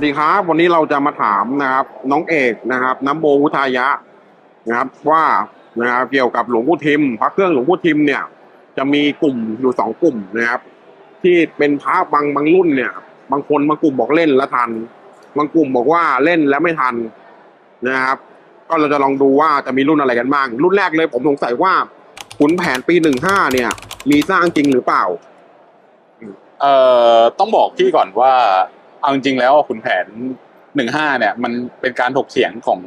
วัสดีครับ วันนี้เราจะมาถามนะครับ น้องเอกนะครับ น้ำโมวุทายะนะครับ ว่านะครับเกี่ยวกับหลวงพ่ทิมพระเครื่องหลวงพ่ทิมเนี่ย จะมีกลุ่มอยู่สองกลุ่มนะครับ ที่เป็นพระบางบางรุ่นเนี่ย บางคนบางกลุ่มบอกเล่นแล้วทัน บางกลุ่มบอกว่าเล่นแล้วไม่ทันนะครับ ก็เราจะลองดูว่าจะมีรุ่นอะไรกันบ้าง รุ่นแรกเลยผมสงสัยว่าขุนแผนปีหนึ่งห้าเนี่ย มีสร้างจริงหรือเปล่า เอ่อต้องบอกพี่ก่อนว่า เอาจริงๆแล้วขุนแผนหนึ่งห้าเนี่ย มันเป็นการถกเถียงของ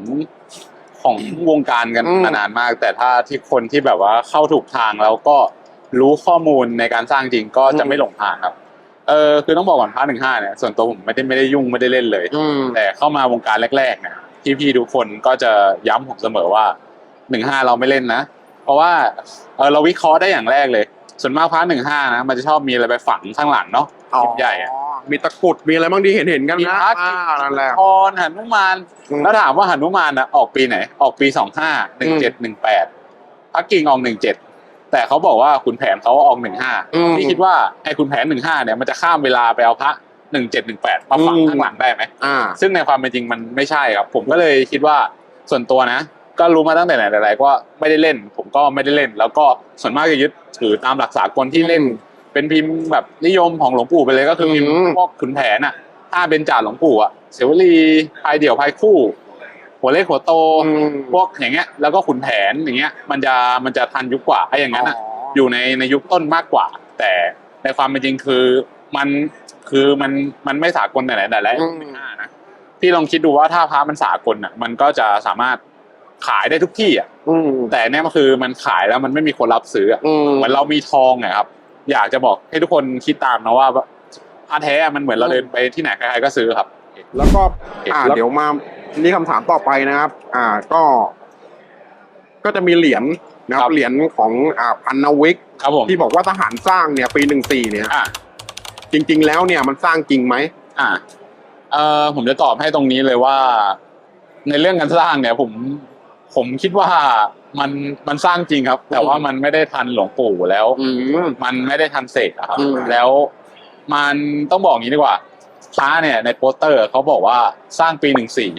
ของวงการกันอืมมานานมาก แต่ถ้าที่คนที่แบบว่าเข้าถูกทางแล้วก็รู้ข้อมูลในการสร้างจริงก็จะไม่หลงทางครับ เออคือต้องบอกก่อนพาร์ทหนึ่งห้าเนี่ยส่วนตัวผมไม่ได้ไม่ได้ยุ่งไม่ได้เล่นเลยอืมแต่เข้ามาวงการแรกๆเนี่ยพี่ๆทุกคนก็จะย้ำผมเสมอว่าหนึ่งห้าเราไม่เล่นนะ เพราะว่าเออเราวิเคราะห์ได้อย่างแรกเลย ส่วนมากพาร์ทหนึ่งห้านะมันจะชอบมีอะไรไปฝังข้างหลังเนาะคลิปใหญ่อะ มีตะกรุดมีอะไรบ้างที่เห็นเห็นๆกันมีนะพระอ่านั่นแหละ พรหนุมานอืมแล้วถามว่าหนุมานนะออกปีไหน ออกปีสองห้าหนึ่งเจ็ดหนึ่งแปดพระกิ่งออกหนึ่งเจ็ดแต่เขาบอกว่าขุนแผนเขาออกหนึ่งห้าอืมพี่คิดว่าไอ้ขุนแผนหนึ่งห้าเนี่ยมันจะข้ามเวลาไปเอาพระหนึ่งเจ็ดหนึ่งแปดมาฝังอืมข้างหลังได้ไหม อ่า ซึ่งในความเป็นจริงมันไม่ใช่ครับ ผมก็เลยคิดว่าส่วนตัวนะ ก็รู้มาตั้งแต่ไหนแต่ไรว่าไม่ได้เล่น ผมก็ไม่ได้เล่น แล้วก็ส่วนมากจะยึดถือตามหลักสากลที่เล่น เป็นพิมพ์แบบนิยมของหลวงปู่ไปเลยก็คือพิมพ์อืม พวกขุนแผนอะถ้าเป็นจ่าหลวงปู่อะเสวลีพายเดี่ยวพายคู่ หัวเล็กหัวโต อืมพวกอย่างเงี้ย แล้วก็ขุนแผนอย่างเงี้ย มันจะมันจะทันยุคกว่าไอ้อย่างนั้นอะ อยู่ในในยุคต้นมากกว่า แต่ในความเป็นจริงคือมันคือมันมันไม่สากลแต่ไหนแต่ไรอืมห้านะพี่ลองคิดดูว่าถ้าพระมันสากลอะ มันก็จะสามารถขายได้ทุกที่อะ อืมแต่เนี่ยมันคือมันขายแล้วมันไม่มีคนรับซื้ออะอืมเหมือนเรามีทองอะครับ อยากจะบอกให้ทุกคนคิดตามนะว่าพระแท้มันเหมือนเราเดินไปที่ไหนใครๆก็ซื้อครับ แล้วก็อ่าแล้วเดี๋ยวมานี่คำถามต่อไปนะครับ อ่าก็ ก็จะมีเหรียญนะครับเหรียญของอ่าพันนวิกครับผมที่บอกว่าทหารสร้างเนี่ย ปีหนึ่งสี่เนี่ยอ่าจริง ๆ แล้วเนี่ยมันสร้างจริงไหมอ่าเอ่อผมจะตอบให้ตรงนี้เลยว่า ในเรื่องการสร้างเนี่ย ผม ผมคิดว่า มันมันสร้างจริงครับ แต่ว่ามันไม่ได้ทันหลวงปู่แล้ว อืม มันไม่ได้ทันเสกอะครับ อืม แล้วมันต้องบอกอย่างนี้ดีกว่าพระเนี่ยในโปสเตอร์เขาบอกว่าสร้างปีหนึ่งสี่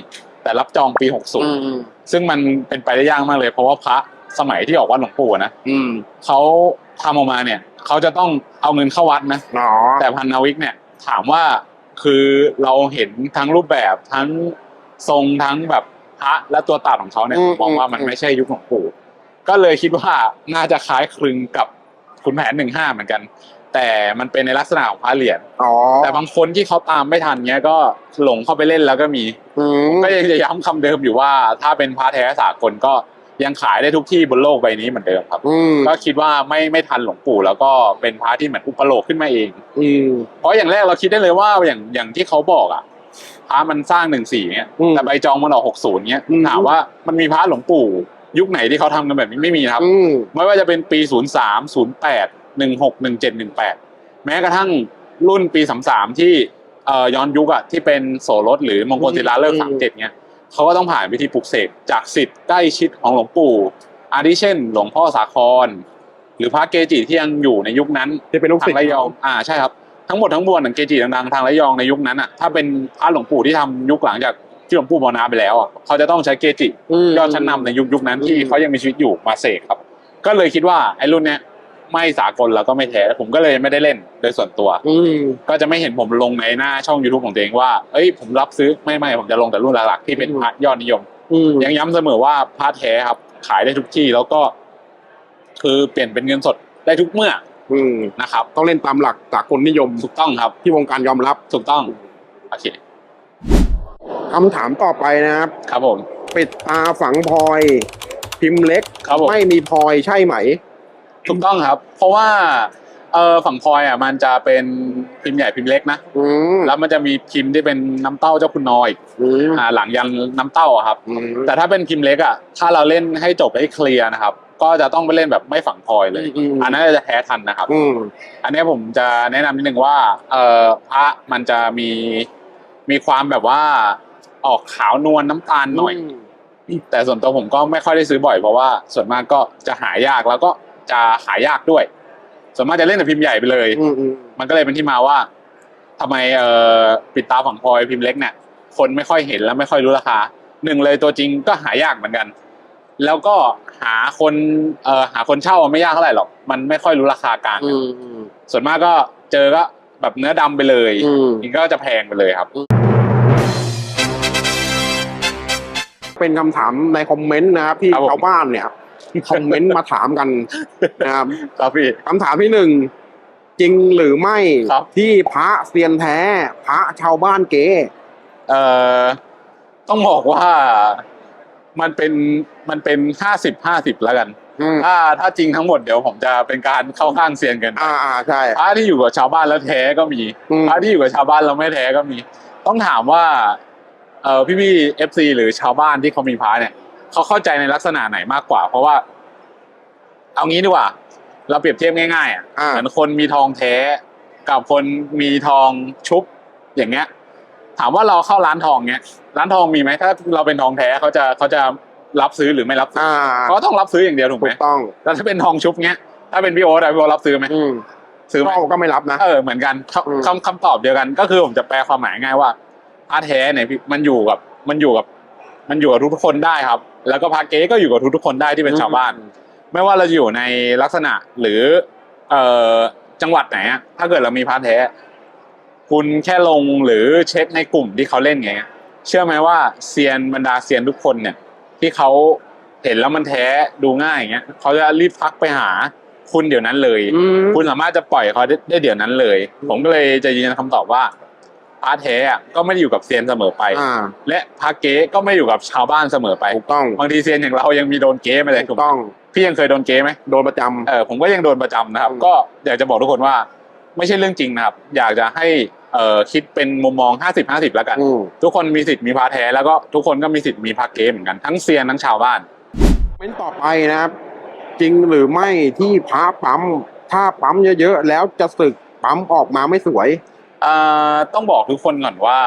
แต่รับจองปีหกศูนย์มซึ่งมันเป็นไปได้ยากมากเลย เพราะว่าพระสมัยที่ออกวัดหลวงปู่อะนะอืมเขาทำออกมาเนี่ยเขาจะต้องเอาเงินเข้าวัดนะอ๋อแต่พันนาวิกเนี่ยถามว่าคือเราเห็นทั้งรูปแบบทั้งทรงทั้งแบบ พระและตัวตัดของเขาเนี่ยอืมผมมองว่ามันอืมไม่ใช่ยุคหลวงปู่ ก็เลยคิดว่าน่าจะคล้ายคลึงกับขุนแผนหนึ่งห้าเหมือนกัน แต่มันเป็นในลักษณะของพระเหรียญอ๋อแต่บางคนที่เขาตามไม่ทันเนี้ยก็หลงเข้าไปเล่นแล้วก็มีอืมก็ยังจะย้ำคำเดิมอยู่ว่า ถ้าเป็นพระแท้สากลก็ยังขายได้ทุกที่บนโลกใบนี้เหมือนเดิมครับอืมก็คิดว่าไม่ไม่ทันหลวงปู่ แล้วก็เป็นพระที่เหมือนอุปโลกขึ้นมาเองอืมเพราะอย่างแรกเราคิดได้เลยว่าอย่างอย่างที่เขาบอกอะ พระมันสร้างหนึ่งสี่เนี่ยอืมแต่ใบจองมันออกหกศูนย์เนี่ยอืม ถามว่ามันมีพระหลวงปู่ ยุคไหนที่เขาทำกันแบบนี้ไม่มีนะครับ อืม ไม่ว่าจะเป็นปีศูนย์สามศูนย์แปดหนึ่งหกหนึ่งเจ็ดหนึ่งแปดแม้กระทั่งรุ่นปีสามสามที่เอ่อย้อนยุคอะที่เป็นโสรถหรือมงคลศิลาเลิกษ์อืม สามเจ็ดเนี่ยเขาก็ต้องผ่านพิธีปลุกเสกจากสิทธิ์ใกล้ชิดของหลวงปู่อาทิเช่น หลวงพ่อสาคร หรือพระเกจิที่ยังอยู่ในยุคนั้นที่เป็นลูกศิษทางย์ระยองอ่าใช่ครับ ทั้งหมดทั้งมวลของเกจิดังๆทางระยองในยุคนั้นอะถ้าเป็นพระหลวงปู่ที่ทำยุคหลังจากที่หลวงปู่มรณะไปแล้วอะเขาจะต้องใช้เกจิมยอดชั้นนำในยุคยุคนั้นที่อืมเขายังมีชีวิตอยู่มาเสกครับ ก็เลยคิดว่าไอ้รุ่นเนี้ยไม่สากลแล้วก็ไม่แท้ผมก็เลยไม่ได้เล่นโดยส่วนตัวอืมก็จะไม่เห็นผมลงในหน้าช่อง YouTube ของตัวเองว่าเอ้ยผมรับซื้อไม่ไม่ผมจะลงแต่รุ่นหลักๆที่เป็นอืมพระยอดนิยมอืมยังย้ำเสมอว่าพระแท้ครับ ขายได้ทุกที่แล้วก็ คือเปลี่ยนเป็นเงินสดได้ทุกเมื่อ อืมนะครับต้องเล่นตามหลักสากลนิยมถูกต้องครับ ที่วงการยอมรับถูกต้องโอเคคำถามต่อไปนะครับ ครับผม ปิดตาฝังพลอย พิมพ์เล็กครับผมไม่มีพลอยใช่ไหม ถูกต้องครับ เพราะว่าเออฝั่งพลอยอะมันจะเป็นพิมพ์ใหญ่พิมพ์เล็กนะอืมแล้วมันจะมีพิมพ์ที่เป็นน้ำเต้าเจ้าคุณน้อยอืมอ่าหลังยันน้ำเต้าอะครับ อืมแต่ถ้าเป็นพิมพ์เล็กอะถ้าเราเล่นให้จบให้เคลียร์นะครับ ก็จะต้องไปเล่นแบบไม่ฝังพลอยเลย อืมอันนั้นจะแพ้ทันนะครับ อืม อันนี้ผมจะแนะนำนิดนึงว่า เอ่อพระมันจะมีมีความแบบว่าออกขาวนวลน้ำตาลหน่อย แต่ส่วนตัวผมก็ไม่ค่อยได้ซื้อบ่อยเพราะว่าส่วนมากก็จะหายากแล้วก็จะขายยากด้วย ส่วนมากจะเล่นแต่พิมพ์ใหญ่ไปเลย อืมอืมมันก็เลยเป็นที่มาว่าทำไมเอ่อปิดตาฝั่งพลอยพิมพ์เล็กเนี่ยคนไม่ค่อยเห็นแล้วไม่ค่อยรู้ราคาหนึ่งเลยตัวจริงก็หายากเหมือนกัน แล้วก็หาคนเอ่อหาคนเช่าไม่ยากเท่าไหร่หรอก มันไม่ค่อยรู้ราคากลางอืมอืม ส่วนมากก็เจอก็แบบเนื้อดำไปเลยอืม นี่ก็จะแพงไปเลยครับ เป็นคำถามในคอมเมนต์นะครับที่ครับผม ชาวบ้านเนี่ยคอมเมนต์มาถามกันนะครับครับพี่ คำถามที่หนึ่งจริงหรือไม่ครับ ที่พระเซียนแท้ พระชาวบ้านเก๋เอ่อต้องบอกว่า มันเป็นมันเป็นห้าสิบห้าสิบแล้วกัน อืมถ้าถ้าจริงทั้งหมดเดี๋ยวผมจะเป็นการเข้าข้างเซียนเกินไปอ่าอ่าใช่พระที่อยู่กับชาวบ้านแล้วแท้ก็มีอืมพระที่อยู่กับชาวบ้านแล้วไม่แท้ก็มี ต้องถามว่าเออพี่พี่เอฟซีหรือชาวบ้านที่เขามีพระเนี่ยเขาเข้าใจในลักษณะไหนมากกว่า เพราะว่า เอางี้ดีกว่า เราเปรียบเทียบง่ายๆอะ อ่าเหมือนคนมีทองแท้กับคนมีทองชุบอย่างเงี้ย ถามว่าเราเข้าร้านทองเงี้ยร้านทองมีไหมถ้าเราเป็นทองแท้เขาจะเขาจะรับซื้อหรือไม่รับซื้ออ่าเขาต้องรับซื้ออย่างเดียวถูกถูไหมกต้องแล้วถ้าเป็นทองชุบเงี้ยถ้าเป็นพี่โอ๊ตอะพี่โอ๊ตรับซื้อไหมอืมซื้อไหมก็ก็ไม่รับนะ เออเหมือนกันคอืมำคำคำตอบเดียวกันก็คือผมจะแปลความหมายง่ายว่าพระแท้เนี่ยพี่มันอยู่กับมันอยู่กับมันอยู่กับทุกๆคนได้ครับ แล้วก็พระเก๊ก็อยู่กับทุกๆคนได้ที่เป็นชาวบ้าน ไม่ว่าเราจะอยู่ในลักษณะหรือเอ่อจังหวัดไหนอะถ้าเกิดเรามีพระแท้ คุณแค่ลงหรือเช็คในกลุ่มที่เขาเล่นไงยเชื่อไหมว่าเซียนบรรดาเซียนทุกคนเนี่ย ที่เขาเห็นแล้วมันแท้ดูง่ายอย่างเงี้ยเขาจะรีบทักไปหาคุณเดี๋ยวนั้นเลยอืมคุณสามารถจะปล่อยเขาได้ได้เดี๋ยวนั้นเลย ผมก็เลยจะยืนยันคำตอบว่าพระแท้อะก็ไม่ได้อยู่กับเซียนเสมอไปอ่าและพระเก๊ก็ไม่อยู่กับชาวบ้านเสมอไปถูกต้องบางทีเซียนอย่างเรายังมีโดนเก๊มาเลยถูถูกกไหมต้อง พี่ยังเคยโดนเก๊ไหมโดนประจำเออผมก็ยังโดนประจำนะครับอืมก็อยากจะบอกทุกคนว่า ไม่ใช่เรื่องจริงนะครับ อยากจะให้เอ่อคิดเป็นมุมมอง 50 50 แล้วกัน อืม ทุกคนมีสิทธิ์มีพระแท้แล้วก็ทุกคนก็มีสิทธิ์มีพระเก๊เหมือนกันทั้งเซียนทั้งชาวบ้าน เม้นต่อไปนะครับ จริงหรือไม่ที่พระปั๊มถ้าปั๊มเยอะๆแล้วจะสึกปั๊มออกมาไม่สวยเอ่อต้องบอกทุกคนก่อนว่า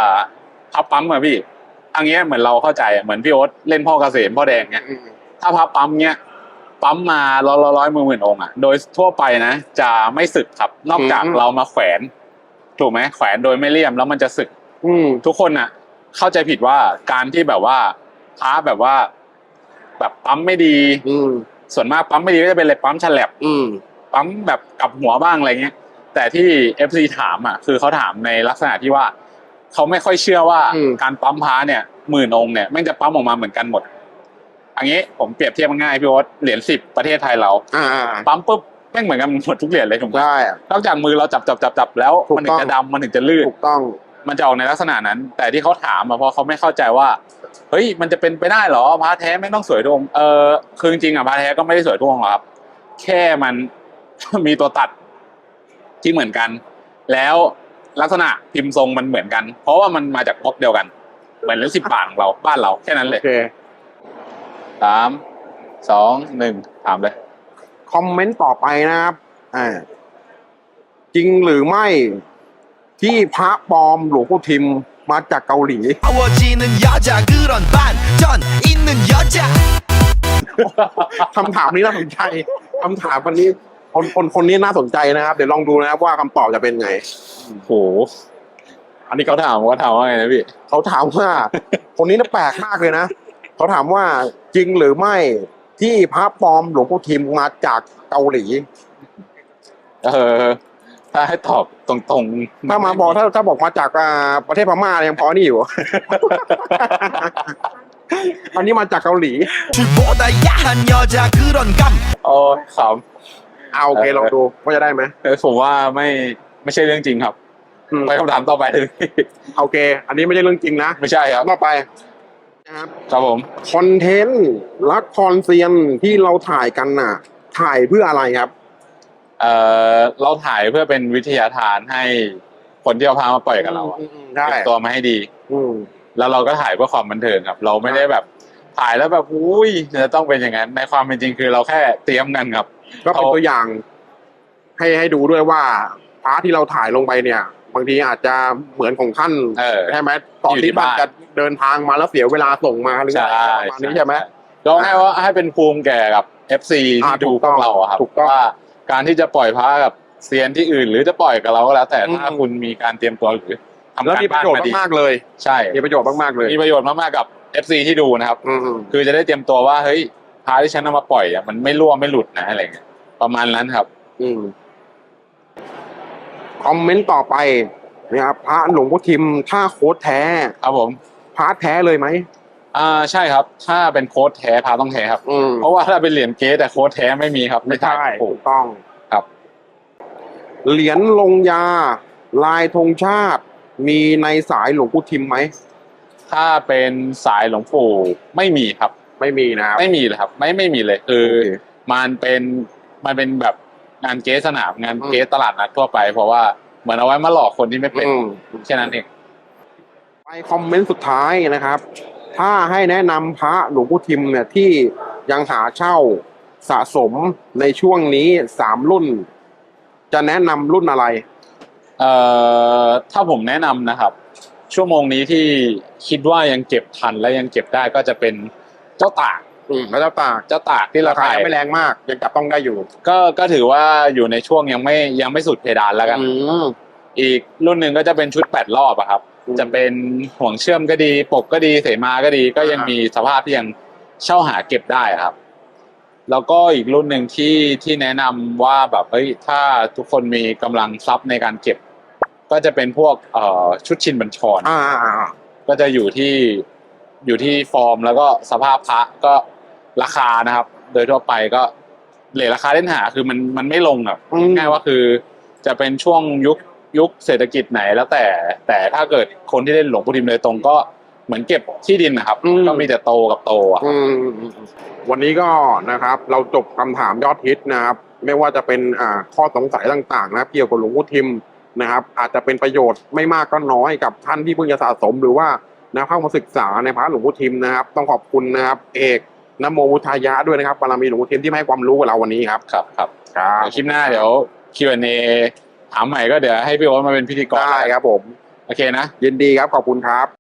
พับปั๊มอะพี่อันเนี้ยเหมือนเราเข้าใจอะเหมือนพี่โอ๊ตเล่นพ่อเกษมพ่อแดงเนี้ยถ้าพับปั๊มเนี้ย ปั๊มมาร้อยร้อยหมื่นหมื่นองค์อะโดยทั่วไปนะ จะไม่สึกครับ นอกจากอืมเรามาแขวน ถูกไหมแขวนโดยไม่เลี่ยมแล้วมันจะสึก อืมทุกคนอะเข้าใจผิดว่าการที่แบบว่าพระแบบว่า แบบปั๊มไม่ดี อืมส่วนมากปั๊มไม่ดีก็จะเป็นอะไรปั๊มฉลับอืมปั๊มแบบกลับหัวบ้างอะไรเงี้ย แต่ที่ FC ถามอะ คือเขาถามในลักษณะที่ว่าเขาไม่ค่อยเชื่อว่าอืมการปั๊มพ้าเนี่ยหมื่นองค์เนี่ยแม่งจะปั๊มออกมาเหมือนกันหมด อันนี้ผมเปรียบเทียบง่ายๆพี่โอ๊ตเหรียญสิบประเทศไทยเราอ่าปั๊มปุ๊บแม่งเหมือนกันหมดทุกเหรียญเลยถูกไหมได้นอกจากมือเราจับจับจับจับแล้วถูกมันถึต้องงจะดำมันถึงจะลื่น ถูกต้อง มันจะออกในลักษณะนั้น แต่ที่เขาถามอะเพราะเขาไม่เข้าใจว่า เฮ้ย มันจะเป็นไปได้เหรอพระแท้ไม่ต้องสวยทุกองค์เออคือจริงๆอะพระแท้ก็ไม่ได้สวยทุกองค์หรอกครับ แค่มัน มีตัวตัดที่เหมือนกัน แล้วลักษณะพิมพ์ทรงมันเหมือนกัน เพราะว่ามันมาจากบล็อกเดียวกัน เหมือนเล่นสิบบาทของเราบ้านเราแค่นั้นโอเลย เค สามสองหนึ่งถามเลย คอมเมนต์ต่อไปนะครับ อ่า จริงหรือไม่ที่พระปลอมหลวงพ่อทิมมาจากเกาหลี 아워지는 여자 그런 반전 있는 여자 คำถามนี้น่าสนใจ คำถามวันนี้คนคนคนนี้น่าสนใจนะครับ เดี๋ยวลองดูนะครับว่าคำตอบจะเป็นไง โห อันนี้เขาถามว่าถามว่าไงนะพี่ เขาถามว่า คนนี้น่าแปลกมากเลยนะ เขาถามว่าจริงหรือไม่ที่พระปลอมหลวงพ่อทิมมาจากเกาหลี เออ ถ้าให้ตอบตรงๆ ถ้ามาบอกถ้าถ้าบอกมาจากอ่าประเทศพม่ายังพอนี่อยู่ อันนี้มาจากเกาหลี 줄보다 야한 여자 그런 감 โอ้ยข เอาโอเคลองดูว่าจะได้ไหม ำเออผมว่าไม่ไม่ใช่เรื่องจริงครับ อืม ไปคำถามต่อไปเลย โอเค อันนี้ไม่ใช่เรื่องจริงนะ ไม่ใช่ครับ ต่อไป นะครับครับผมคอนเทนต์ละครเซียนที่เราถ่ายกันน่ะ ถ่ายเพื่ออะไรครับ เอ่อเราถ่ายเพื่อเป็นวิทยาทานให้คนที่เอาพามาปล่อยกับเราอะอืมอืมได้เตรียมตัวมาให้ดี อืม แล้วเราก็ถ่ายเพื่อความบันเทิงครับ เราไม่ได้แบบถ่ายแล้วแบบอุ้ยจะต้องเป็นอย่างนั้น ในความเป็นจริงคือเราแค่เตรียมกันครับ ก็เป็นเอาตัวอย่าง ให้ให้ดูด้วยว่าพาร์ทที่เราถ่ายลงไปเนี่ย บางทีอาจจะเหมือนของท่านเออ ใช่ไหมตอนอยู่ที่ที่มันบ้าน จะเดินทางมาแล้วเสียเวลาส่งมาหรือใช่อะไรประมาณนี้ใช่ไหม ก็ให้ว่าให้เป็นภูมิแก่กับ FC อ่าที่ดูถูกพต้วองกเราอะครับถูกต้องว่าการที่จะปล่อยพระกับเซียนที่อื่น หรือจะปล่อยกับเราก็แล้ว แต่อืม ถ้าคุณมีการเตรียมตัวหรือทำแล้วการมีประบ้านโยชน์มาดีมากๆเลย ใช่ มีประโยชน์มากๆเลยมีประโยชน์มากๆกับ FC ที่ดูนะครับ อืมคือจะได้เตรียมตัวว่าเฮ้ยพาที่ฉันเอามาปล่อยอะมันไม่รั่วไม่หลุดนะอะไรเงี้ยประมาณนั้นครับ อืม คอมเมนต์ต่อไปนะครับพระหลวงพ่อทิมถ้าโค้ดแท้ครับผมพระแท้เลยไหมอ่าใช่ครับ ถ้าเป็นโค้ดแท้พาต้องแท้ครับ อืมเพราะว่าถ้าเป็นเหรียญเกสแต่โค้ดแท้ไม่มีครับไม่ใช่ถ่ายโอ้ถูกต้องครับ เหรียญลงยา ลายธงชาติ มีในสายหลวงพ่อทิมไหมถ้าเป็นสายหลวงปู่ไม่มีครับ ไม่มีนะครับ ไม่มีเลยครับ ไม่ไม่มีเลยคือโอเค มันเป็นมันเป็นแบบ งานเกสสนามงานอืมเกสตลาดนัดทั่วไป เพราะว่าเหมือนเอาไว้มาหลอกคนที่ไม่เป็นอืมแค่นั้นเองไปคอมเมนต์สุดท้ายนะครับ ถ้าให้แนะนำพระหลวงพ่อทิมเนี่ยที่ยังหาเช่าสะสมในช่วงนี้สามรุ่น จะแนะนำรุ่นอะไร เอ่อถ้าผมแนะนำนะครับ ชั่วโมงนี้ที่คิดว่ายังเก็บทันและยังเก็บได้ก็จะเป็นเจ้าตาก อืมแล้วเจ้าตากเจ้าตากที่ราราคาคายังไม่แรงมาก ยังจับต้องได้อยู่ ก็ก็ถือว่าอยู่ในช่วงยังไม่ยังไม่สุดเพดานแล้วกันอืม อีกรุ่นหนึ่งก็จะเป็นชุดแปดรอบอะครับ อืมจะเป็นห่วงเชื่อมก็ดี ปกก็ดีเสมาก็ดี ก็ยังอ่ามี มีสภาพที่ยังเช่าหาเก็บได้อะครับ แล้วก็อีกรุ่นหนึ่งที่ที่แนะนำว่าแบบเฮ้ยถ้าทุกคนมีกำลังทรัพย์ในการเก็บ ก็จะเป็นพวกเอ่อชุดชินบัญชร อ่าอ่าอ่าก็จะอยู่ที่อยู่ที่ฟอร์มแล้วก็สภาพพระก็ ราคานะครับ โดยทั่วไปก็เลทราคาเล่นหาคือมันมันไม่ลงอะอืมง่ายว่าคือ จะเป็นช่วงยุคยุคเศรษฐกิจไหนแล้วแต่ แต่ถ้าเกิดคนที่เล่นหลวงปู่ทิมโดยตรงก็เหมือนเก็บที่ดินนะครับอืมก็มีแต่โตกับโตอะอืมวันนี้ก็นะครับ เราจบคำถามยอดฮิตนะครับ ไม่ว่าจะเป็นอ่าข้อสงสัยต่างๆ นะครับเกี่ยวกับหลวงพ่อทิมนะครับ อาจจะเป็นประโยชน์ไม่มากก็น้อยกับท่านที่เพิ่งจะสะสมหรือว่านะเข้ามาศึกษาในพระหลวงพ่อทิมนะครับ ต้องขอบคุณนะครับ เอก นโมวุทายะด้วยนะครับบารมีหลวงพ่อทิมที่มาให้ความรู้กับเราวันนี้ครับครับครับครับเดี๋ยวคลิปหน้าเดี๋ยว Q&A ถามใหม่ก็เดี๋ยวให้พี่โอ๊ตมาเป็นพิธีกรได้ครับผม โอเคนะ ยินดีครับขอบคุณครับ